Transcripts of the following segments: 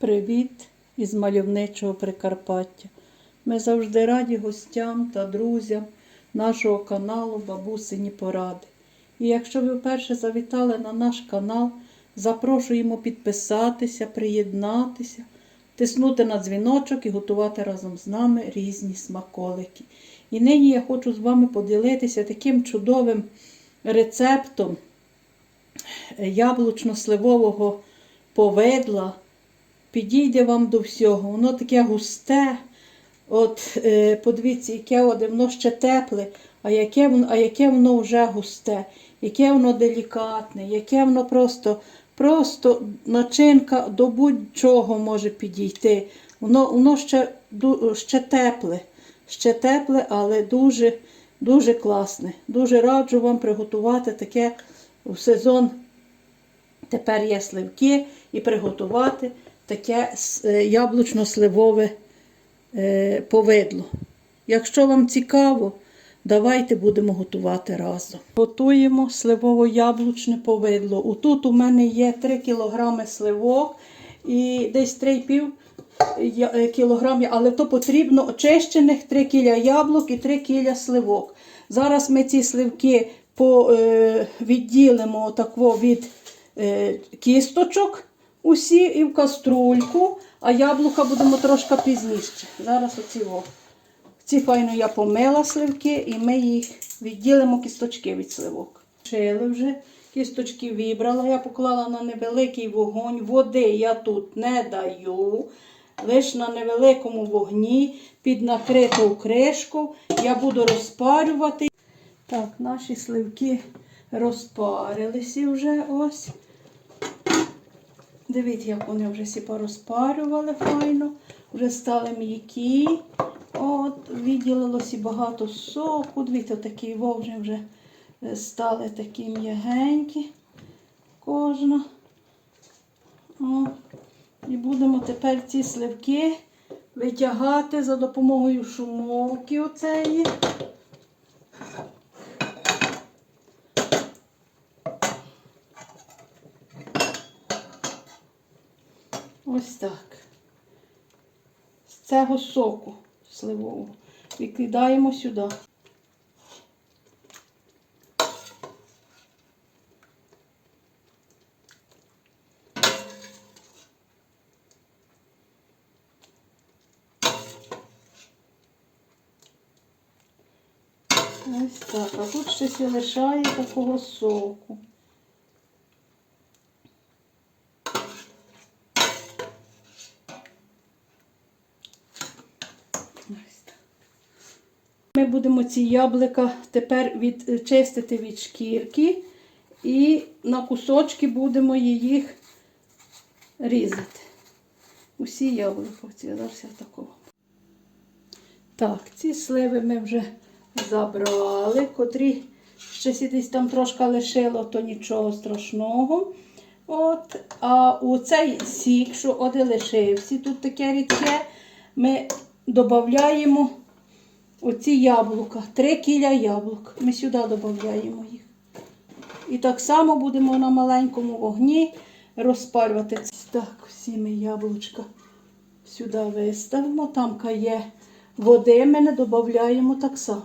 Привіт із мальовничого Прикарпаття. Ми завжди раді гостям та друзям нашого каналу Бабусині Поради. І якщо ви вперше завітали на наш канал, запрошуємо підписатися, приєднатися, тиснути на дзвіночок і готувати разом з нами різні смаколики. І нині я хочу з вами поділитися таким чудовим рецептом яблучно-сливового повидла підійде вам до всього. Воно таке густе. От е, подивіться, яке воно, воно ще тепле, а яке, а яке воно вже густе, яке воно делікатне, яке воно просто, просто начинка до будь-чого може підійти. Воно, воно ще, ще тепле, ще тепле, але дуже, дуже класне. Дуже раджу вам приготувати таке в сезон Тепер є сливки і приготувати таке е, яблучно-сливове е, повидло. Якщо вам цікаво, давайте будемо готувати разом. Готуємо сливово-яблучне повидло. Отут у мене є 3 кг сливок і десь 3,5 я- е, але то потрібно очищених 3 кіля яблук і 3 кіля сливок. Зараз ми ці сливки відділимо від кісточок усі і в каструльку, а яблука будемо трошки пізніше. Зараз оці о. Ці файно я помила сливки і ми їх відділимо кісточки від сливок. Шили вже, кісточки вибрала, я поклала на невеликий вогонь. Води я тут не даю. Лише на невеликому вогні під накриту кришку я буду розпарювати. Так, наші сливки розпарилися вже ось. Дивіться, як вони вже всі порозпарювали файно, вже стали м'які. От, відділилося багато соку. Дивіться, такі вовжі вже е, стали такі м'ягенькі. Кожна. О. І будемо тепер ці сливки витягати за допомогою шумовки оцеї. Ось так. З цього соку сливового викидаємо сюди. Ось так. А тут ще сі лишає такого соку. Ось так. Ми будемо ці яблука тепер відчистити від шкірки і на кусочки будемо їх різати. Усі яблука, ці зараз я такого. Так, ці сливи ми вже забрали, котрі ще десь там трошки лишило, то нічого страшного. От, а у цей сік, що один лишився, тут таке рідке, ми додаємо оці яблука, 3 кіля яблук. Ми сюди додаємо їх. І так само будемо на маленькому вогні розпалювати. Так, всі ми яблучка сюди виставимо. Там є води, ми не додаємо так само.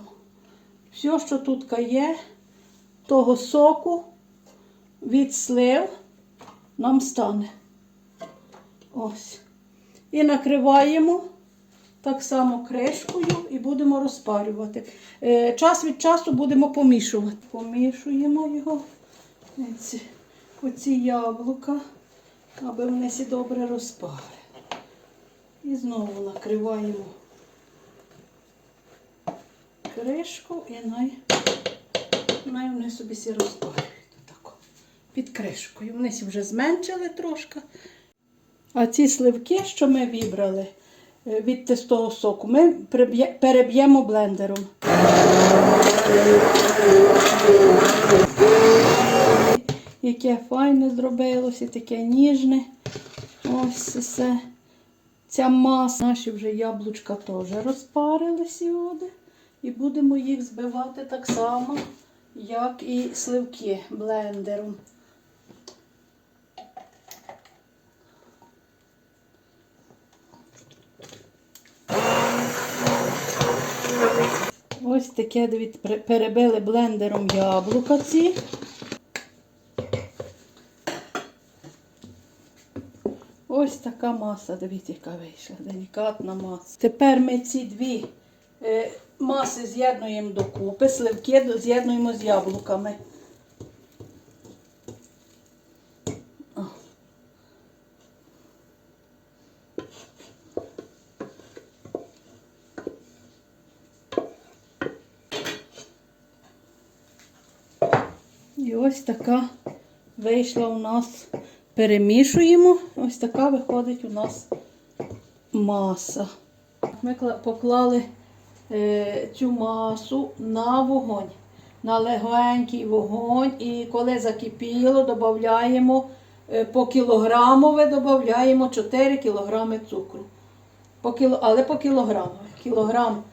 Все, що тут є, того соку від слив нам стане. Ось. І накриваємо так само кришкою і будемо розпарювати. Е, Час від часу будемо помішувати. Помішуємо його, оці, яблука, аби вони всі добре розпали. І знову накриваємо кришку і най, най вони собі всі розпарюють. Під кришкою. Вони вже зменшили трошки. А ці сливки, що ми вибрали е, від тестового соку, ми переб'ємо блендером. Яке файне зробилося, таке ніжне. Ось все. Ця маса. Наші вже яблучка теж розпарилися. І будемо їх збивати так само, як і сливки блендером. Ось таке дивіться, перебили блендером яблука ці. Ось така маса, дивіться, яка вийшла. Делікатна маса. Тепер ми ці дві е, маси з'єднуємо докупи, сливки з'єднуємо з яблуками. О. І ось така вийшла у нас. Перемішуємо. Ось така виходить у нас маса. Ми поклали е, цю масу на вогонь, на легенький вогонь. І коли закипіло, додаємо е, по кілограмове додаємо 4 кілограми цукру. По кіло, але по кілограму. Кілограм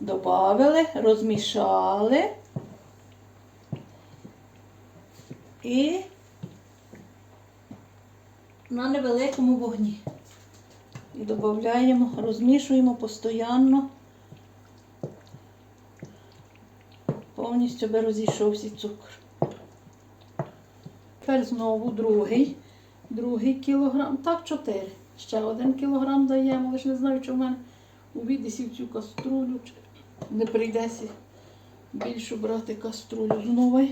додали, розмішали. І на невеликому вогні. І додаємо, розмішуємо постійно, повністю би розійшовся цукор. Тепер знову другий, другий кілограм, так, чотири. Ще один кілограм даємо, лише не знаю, чи в мене увійдеться в цю каструлю, не прийдеться більшу брати каструлю знову.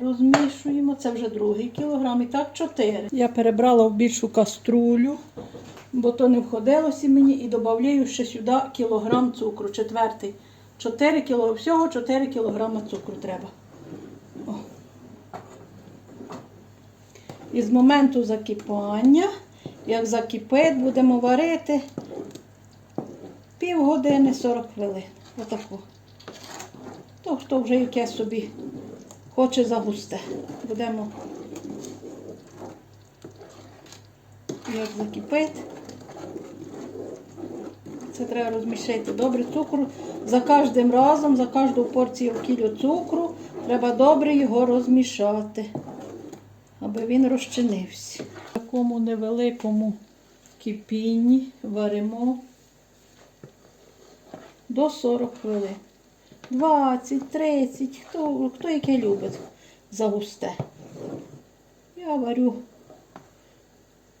Розмішуємо, це вже другий кілограм, і так чотири. Я перебрала в більшу каструлю, бо то не входилося мені, і додаю ще сюди кілограм цукру, четвертий. 4 кіло, всього 4 кілограма цукру треба. О. І з моменту закипання, як закипить, будемо варити півгодини 40 хвилин. Отако. То хто вже яке собі хоче загусте. Будемо, як закипить. Це треба розмішати добре цукру. За кожним разом, за кожну порцію кілю цукру треба добре його розмішати, аби він розчинився. В такому невеликому кипінні варимо до 40 хвилин. 20, 30, хто, хто яке любить загусте. Я варю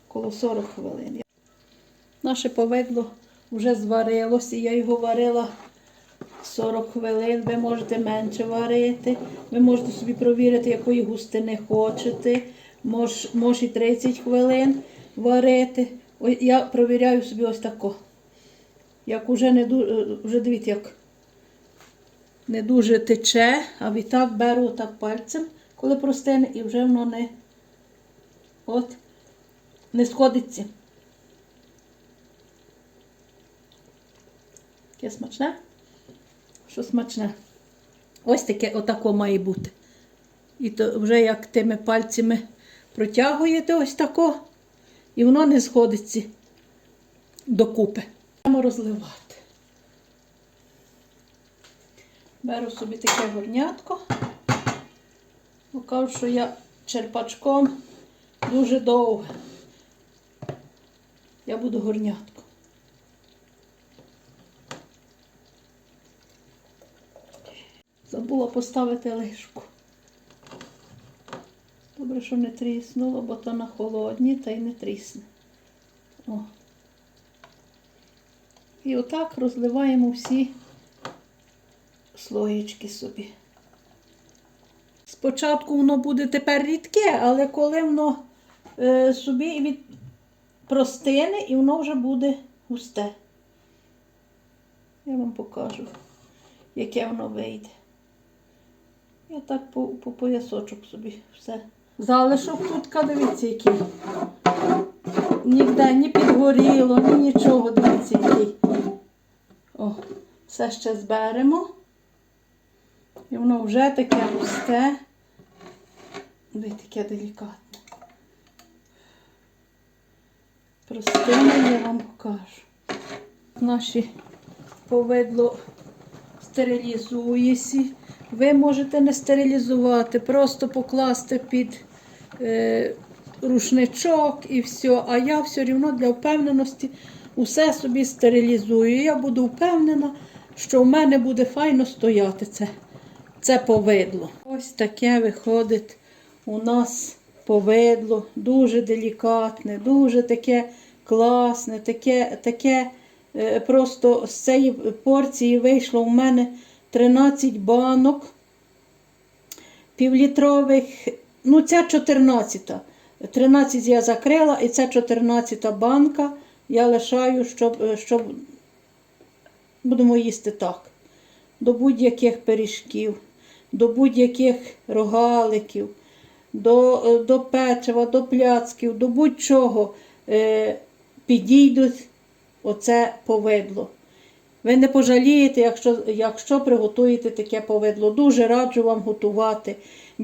коло 40 хвилин. Наше повидло вже зварилося, я його варила 40 хвилин. Ви можете менше варити, ви можете собі провірити, якої густини хочете. Мож, може і 30 хвилин варити. Я провіряю собі ось тако. Як уже не ду- вже дивіться, як не дуже тече, а відтак беру так пальцем, коли простине, і вже воно не от, не сходиться. Яке смачне? Що смачне? Ось таке отако має бути. І то вже як тими пальцями протягуєте ось тако, і воно не сходиться докупи. Будемо розливати. Беру собі таке горнятко. Бо кажу, що я черпачком дуже довго. Я буду горнятко. Забула поставити лишку. Добре, що не тріснуло, бо то на холодні та й не трісне. О. І отак розливаємо всі слоєчки собі. Спочатку воно буде тепер рідке, але коли воно е, собі від простине і воно вже буде густе. Я вам покажу, яке воно вийде. Я так по, по поясочок собі все. Залишок тут, дивіться, який. Ніде ні підгоріло, ні нічого, дивіться, який. О, все ще зберемо. І воно вже таке густе. Ви таке делікатне. Простине я вам покажу. Наші повидло стерилізується. Ви можете не стерилізувати, просто покласти під е, рушничок і все. А я все одно для впевненості усе собі стерилізую. Я буду впевнена, що в мене буде файно стояти це, це повидло. Ось таке виходить у нас повидло, дуже делікатне, дуже таке класне, таке, таке е, просто з цієї порції вийшло у мене 13 банок півлітрових, ну ця 14. 13 я закрила, і ця 14 банка я лишаю, щоб, е, щоб будемо їсти так. До будь-яких пиріжків, до будь-яких рогаликів, до, е, до печива, до пляцків, до будь-чого е, підійдуть оце повидло. Ви не пожалієте, якщо, якщо приготуєте таке повидло. Дуже раджу вам готувати.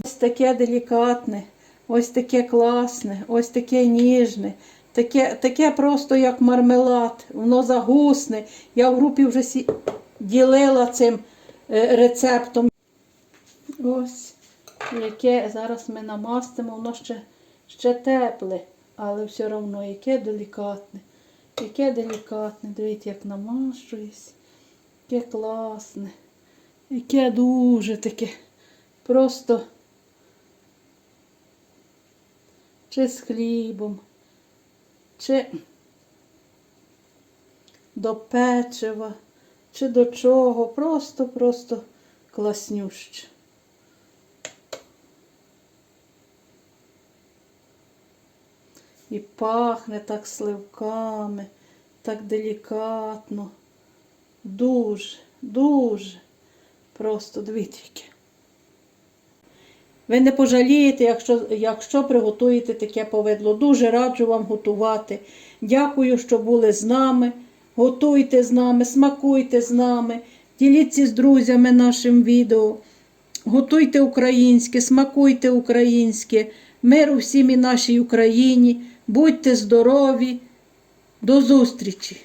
Ось таке делікатне, ось таке класне, ось таке ніжне, таке, таке просто як мармелад, воно загусне. Я в групі вже ділила цим е, рецептом. Ось, яке зараз ми намастимо, воно ще, ще тепле, але все одно яке делікатне. Яке делікатне, дивіться, як намащуюсь, яке класне, яке дуже таке. Просто чи з хлібом, чи до печива, чи до чого. Просто-просто класнюще. І пахне так сливками, так делікатно. Дуже, дуже. Просто дивіться. Ви не пожалієте, якщо, якщо приготуєте таке повидло. Дуже раджу вам готувати. Дякую, що були з нами. Готуйте з нами, смакуйте з нами, діліться з друзями нашим відео. Готуйте українське, смакуйте українське, миру всім і нашій Україні. Будьте здорові. До зустрічі!